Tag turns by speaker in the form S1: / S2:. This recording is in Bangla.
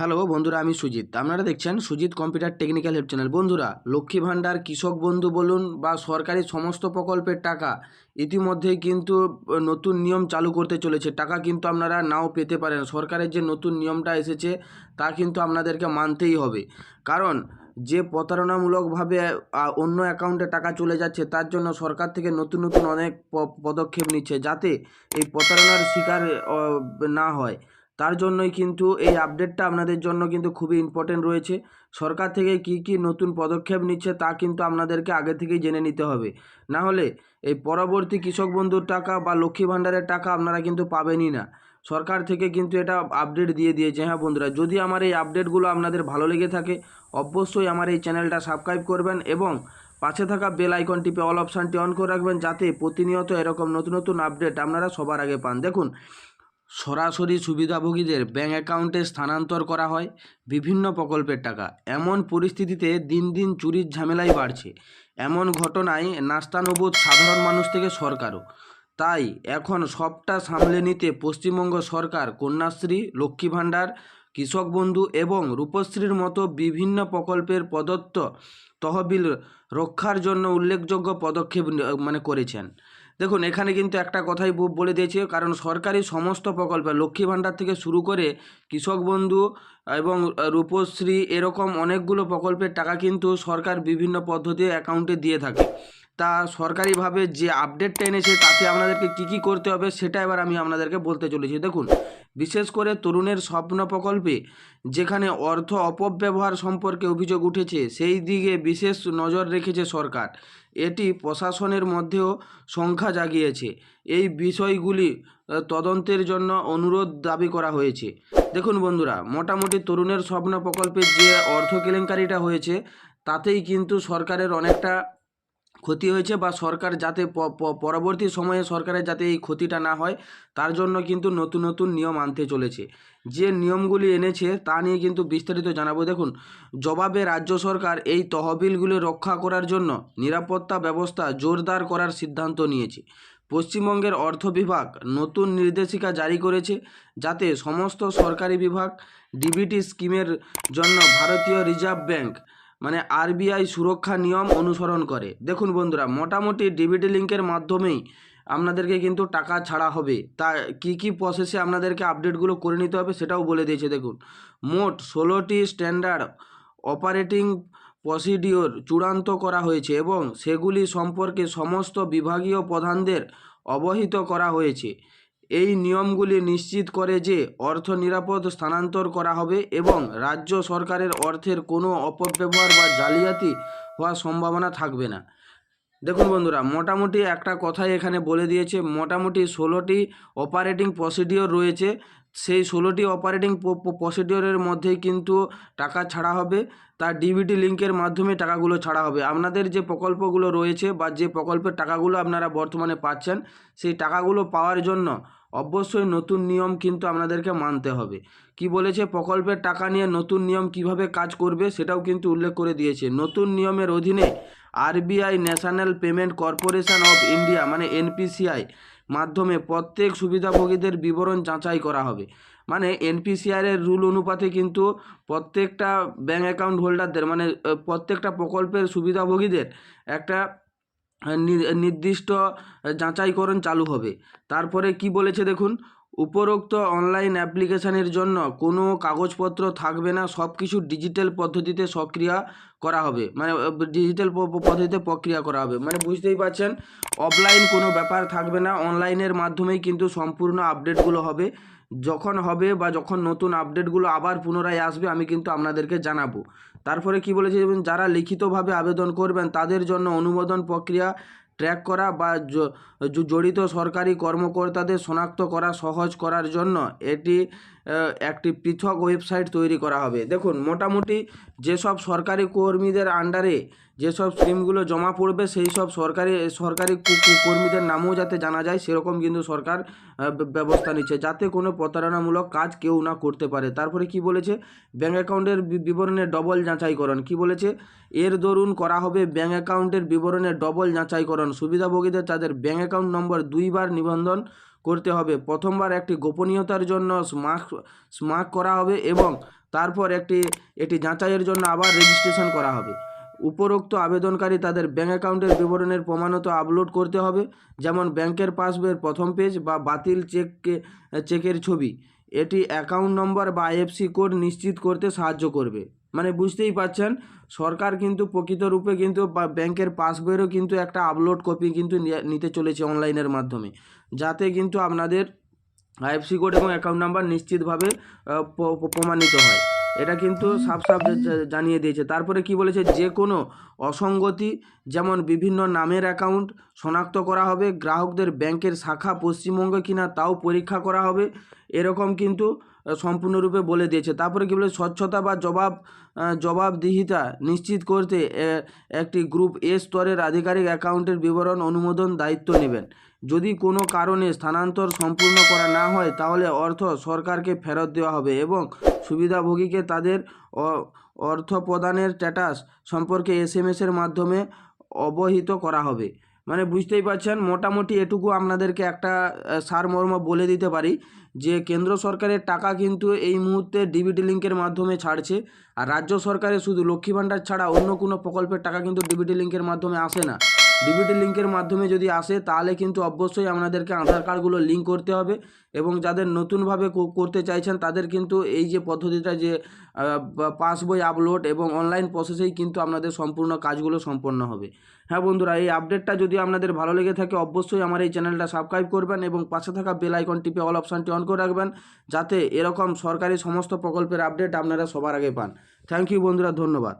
S1: হ্যালো বন্ধুরা, আমি সুজিত। আপনারা দেখছেন Sujit computer technical help channel. বন্ধুরা, লক্ষ্মী ভাণ্ডার, কৃষক বন্ধু বলুন বা সরকারি সমস্ত প্রকল্পের টাকা, ইতিমধ্যেই কিন্তু নতুন নিয়ম চালু করতে চলেছে। টাকা কিন্তু আপনারা নাও পেতে পারেন। সরকারের যে নতুন নিয়মটা এসেছে, তা কিন্তু আপনাদেরকে মানতেই হবে। কারণ, যে প্রতারণামূলকভাবে অন্য অ্যাকাউন্টে টাকা চলে যাচ্ছে, তার জন্য সরকার থেকে নতুন নতুন অনেক পদক্ষেপ নিচ্ছে, যাতে এই প্রতারণার শিকার না হয়। তার জন্যই কিন্তু এই আপডেটটা আপনাদের জন্য কিন্তু খুবই ইম্পর্টেন্ট রয়েছে। সরকার থেকে কি কি নতুন পদক্ষেপ নিচ্ছে তা কিন্তু আপনাদেরকে আগে থেকেই জেনে নিতে হবে। না হলে এই পরবর্তী কৃষক বন্ধুর টাকা বা লক্ষ্মী ভাণ্ডারের টাকা আপনারা কিন্তু পাবেনই না। সরকার থেকে কিন্তু এটা আপডেট দিয়ে দিয়েছে। হ্যাঁ বন্ধুরা, যদি আমার এই আপডেটগুলো আপনাদের ভালো লেগে থাকে, অবশ্যই আমার এই চ্যানেলটা সাবস্ক্রাইব করবেন এবং পাশে থাকা বেল আইকন টিপে অল অপশানটি অন করে রাখবেন যাতে প্রতিনিয়ত এরকম নতুন নতুন আপডেট আপনারা সবার আগে পান। দেখুন সরাসরি সুবিধাভোগীদের ব্যাঙ্ক অ্যাকাউন্টে স্থানান্তর করা হয় বিভিন্ন প্রকল্পের টাকা। এমন পরিস্থিতিতে দিন দিন চুরির ঝামেলাই বাড়ছে। এমন ঘটনায় নাস্তানুবোধ সাধারণ মানুষ থেকে সরকারও। তাই এখন সবটা সামলে নিতে পশ্চিমবঙ্গ সরকার, কন্যাশ্রী, লক্ষ্মী ভাণ্ডার, কৃষক বন্ধু এবং রূপশ্রীর মতো বিভিন্ন প্রকল্পের প্রদত্ত তহবিল রক্ষার জন্য উল্লেখযোগ্য পদক্ষেপ মানে করেছেন। দেখুন, এখানে কিন্তু একটা কথাই বলে দিয়েছে, কারণ সরকারি সমস্ত প্রকল্প, লক্ষ্মী ভাণ্ডার থেকে শুরু করে কৃষক বন্ধু এবং রূপশ্রী, এরকম অনেকগুলো প্রকল্পের টাকা কিন্তু সরকার বিভিন্ন পদ্ধতি অ্যাকাউন্টে দিয়ে থাকে। তা সরকারিভাবে যে আপডেটটা এনেছে, তাতে আপনাদেরকে কী কী করতে হবে সেটা এবার আমি আপনাদেরকে বলতে চলেছি। দেখুন, বিশেষ করে তরুণের স্বপ্ন প্রকল্পে যেখানে অর্থ অপব্যবহার সম্পর্কে অভিযোগ উঠেছে, সেই দিকে বিশেষ নজর রেখেছে সরকার। এটি প্রশাসনের মধ্যেও সংখ্যা জাগিয়েছে। এই বিষয়গুলি তদন্তের জন্য অনুরোধ দাবি করা হয়েছে। দেখুন বন্ধুরা, মোটামুটি তরুণের স্বপ্ন প্রকল্পের যে অর্থ কেলেঙ্কারিটা হয়েছে, তাতেই কিন্তু সরকারের অনেকটা ক্ষতি হয়েছে বা সরকার যাতে পরবর্তী সময়ে সরকারের যাতে এই ক্ষতিটা না হয়, তার জন্য কিন্তু নতুন নতুন নিয়ম আনতে চলেছে। যে নিয়মগুলি এনেছে, তা নিয়ে কিন্তু বিস্তারিত জানাব। দেখুন, জবাবে রাজ্য সরকার এই তহবিলগুলি রক্ষা করার জন্য নিরাপত্তা ব্যবস্থা জোরদার করার সিদ্ধান্ত নিয়েছে। পশ্চিমবঙ্গের অর্থ বিভাগ নতুন নির্দেশিকা জারি করেছে যাতে সমস্ত সরকারি বিভাগ ডিবিটি স্কিমের জন্য ভারতীয় রিজার্ভ ব্যাংক মানে আরবিআই সুরক্ষা নিয়ম অনুসরণ করে। দেখুন বন্ধুরা, মোটামুটি ডিবিটি লিঙ্কের মাধ্যমেই আপনাদেরকে কিন্তু টাকা ছাড়া হবে। তা কি কি প্রসেসে আপনাদেরকে আপডেটগুলো করে নিতে হবে সেটাও বলে দিয়েছে, দেখুন। মোট ষোলোটি স্ট্যান্ডার্ড অপারেটিং প্রসিডিওর চূড়ান্ত করা হয়েছে এবং সেগুলি সম্পর্কে সমস্ত বিভাগীয় প্রধানদের অবহিত করা হয়েছে। এই নিয়মগুলি নিশ্চিত করে যে অর্থ নিরাপদ স্থানান্তর করা হবে এবং রাজ্য সরকারের অর্থের কোনো অপব্যবহার বা জালিয়াতি হওয়ার সম্ভাবনা থাকবে না। দেখুন বন্ধুরা, মোটামুটি একটা কথাই এখানে বলে দিয়েছে, মোটামুটি ষোলোটি অপারেটিং প্রসিডিওর রয়েছে। সেই ষোলোটি অপারেটিং প্রসিডিওরের মধ্যেই কিন্তু টাকা ছাড়া হবে, তার ডিবিটি লিঙ্কের মাধ্যমে টাকাগুলো ছাড়া হবে। আপনাদের যে প্রকল্পগুলো রয়েছে বা যে প্রকল্পের টাকাগুলো আপনারা বর্তমানে পাচ্ছেন, সেই টাকাগুলো পাওয়ার জন্য অবশ্যই নতুন নিয়ম কিন্তু আপনাদেরকে মানতে হবে। কি বলেছে? প্রকল্পের টাকা নিয়ে নতুন নিয়ম কীভাবে কাজ করবে সেটাও কিন্তু উল্লেখ করে দিয়েছে। নতুন নিয়মের অধীনে RBI National Payment Corporation of India মানে এনপিসিআই মাধ্যমে প্রত্যেক সুবিধাভোগীদের বিবরণ যাচাই করা হবে। মানে এনপিসিআর এর রুল অনুপাতে কিন্তু প্রত্যেকটা ব্যাঙ্ক অ্যাকাউন্ট হোল্ডারদের মানে প্রত্যেকটা প্রকল্পের সুবিধাভোগীদের একটা নির্দিষ্ট যাচাইকরণ চালু হবে। তারপরে কি বলেছে দেখুন, উপরোক্ত অনলাইন অ্যাপ্লিকেশানের জন্য কোনো কাগজপত্র থাকবে না সব কিছু ডিজিটাল পদ্ধতিতে সক্রিয়া করা হবে। মানে ডিজিটাল পদ্ধতিতে প্রক্রিয়া করা হবে। মানে বুঝতেই পারছেন, অফলাইন কোনো ব্যাপার থাকবে না, অনলাইনের মাধ্যমেই কিন্তু সম্পূর্ণ আপডেটগুলো হবে। যখন হবে বা যখন নতুন আপডেটগুলো আবার পুনরায় আসবে, আমি কিন্তু আপনাদেরকে জানাব। তারপরে কি বলেছে যারা লিখিতভাবে আবেদন করবেন, তাদের জন্য অনুমোদন প্রক্রিয়া ট্র্যাক করা বা জড়িত সরকারি কর্মকর্তাদের শনাক্ত করা সহজ করার জন্য এটি একটি পৃথক ওয়েবসাইট তৈরি করা হবে। দেখুন, মোটামুটি যেসব সরকারি কর্মীদের আন্ডারে যেসব স্কিমগুলো জমা পড়বে সেই সব সরকারি সরকারি কর্মীদের নামও যাতে জানা যায়, সেরকম কিন্তু সরকার ব্যবস্থা নিচ্ছে। যাতে কোনো প্রতারণামূলক কাজ কেউ না করতে পারে। তারপরে কি বলেছে? ব্যাঙ্ক অ্যাকাউন্টের বিবরণে ডবল যাচাইকরণ। কি বলেছে? এর দরুন করা হবে ব্যাঙ্ক অ্যাকাউন্টের বিবরণে ডবল যাচাইকরণ। সুবিধাভোগীদের তাদের ব্যাঙ্ক অ্যাকাউন্ট নম্বর দুইবার নিবন্ধন করতে হবে। প্রথমবার একটি গোপনীয়তার জন্য স্মার্ক স্মার্ট করা হবে এবং তারপর একটি এটি যাচাইয়ের জন্য আবার রেজিস্ট্রেশন করা হবে। উপরোক্ত আবেদনকারী তাদের ব্যাঙ্ক অ্যাকাউন্টের বিবরণের প্রমাণত আপলোড করতে হবে, যেমন ব্যাংকের পাসবইয়ের প্রথম পেজ বা বাতিল চেককে চেকের ছবি। এটি অ্যাকাউন্ট নম্বর বা আইএফসি কোড নিশ্চিত করতে সাহায্য করবে। মানে বুঝতেই পাচ্ছেন সরকার কিন্তু প্রকৃত রূপে কিন্তু ব্যাংকের পাসবইয়েরও কিন্তু একটা আপলোড কপি কিন্তু নিতে চলেছে অনলাইনের মাধ্যমে। যাতে কিন্তু আপনাদের আইএফসি কোড এবং অ্যাকাউন্ট নাম্বার নিশ্চিতভাবে প্রমাণিত হয়। এটা কিন্তু সাফ সাফ জানিয়ে দিয়েছে। তারপরে কি বলেছে? যে কোনো অসঙ্গতি যেমন বিভিন্ন নামের অ্যাকাউন্ট শনাক্ত করা হবে, গ্রাহকদের ব্যাংকের শাখা পশ্চিমবঙ্গে কিনা তাও পরীক্ষা করা হবে, এরকম কিন্তু সম্পূর্ণরূপে বলে দিয়েছে। তারপরে কি বলে, স্বচ্ছতা বা জবাব জবাবদিহিতা নিশ্চিত করতে একটি গ্রুপ এ স্তরের আধিকারিক অ্যাকাউন্টের বিবরণ, অনুমোদন, দায়িত্ব নেবেন। যদি কোনো কারণে স্থানান্তর সম্পূর্ণ করা না হয়, তাহলে অর্থ সরকারকে ফেরত দেওয়া হবে এবং সুবিধাভোগীকে তাদের অর্থ প্রদানের স্ট্যাটাস সম্পর্কে এস এসের মাধ্যমে অবহিত করা হবে। মানে বুঝতেই পারছেন, মোটামুটি এটুকু আপনাদেরকে একটা সারমর্ম বলে দিতে পারি যে কেন্দ্র সরকারের টাকা কিন্তু এই মুহূর্তে ডিবিটি লিঙ্কের মাধ্যমে ছাড়ছে আর রাজ্য সরকারের শুধু লক্ষ্মী ভাণ্ডার ছাড়া অন্য কোনো প্রকল্পের টাকা কিন্তু ডিবিটি লিঙ্কের মাধ্যমে আসে না। ডিবিটি লিঙ্কের মাধ্যমে যদি আসে, তাহলে কিন্তু অবশ্যই আপনাদেরকে আধার কার্ডগুলো লিঙ্ক করতে হবে এবং যাদের নতুনভাবে করতে চাইছেন, তাদের কিন্তু এই যে পদ্ধতিটা যে পাসবই আপলোড এবং অনলাইন প্রসেসেই কিন্তু আপনাদের সম্পূর্ণ কাজগুলো সম্পন্ন হবে। হ্যাঁ বন্ধুরা, এই আপডেটটা যদি আপনাদের ভালো লেগে থাকে, অবশ্যই আমার এই চ্যানেলটা সাবস্ক্রাইব করবেন এবং পাশে থাকা বেল আইকন টিপে অল অপশানটি অন করে রাখবেন, যাতে এরকম সরকারি সমস্ত প্রকল্পের আপডেট আপনারা সবার আগে পান। থ্যাংক ইউ বন্ধুরা, ধন্যবাদ।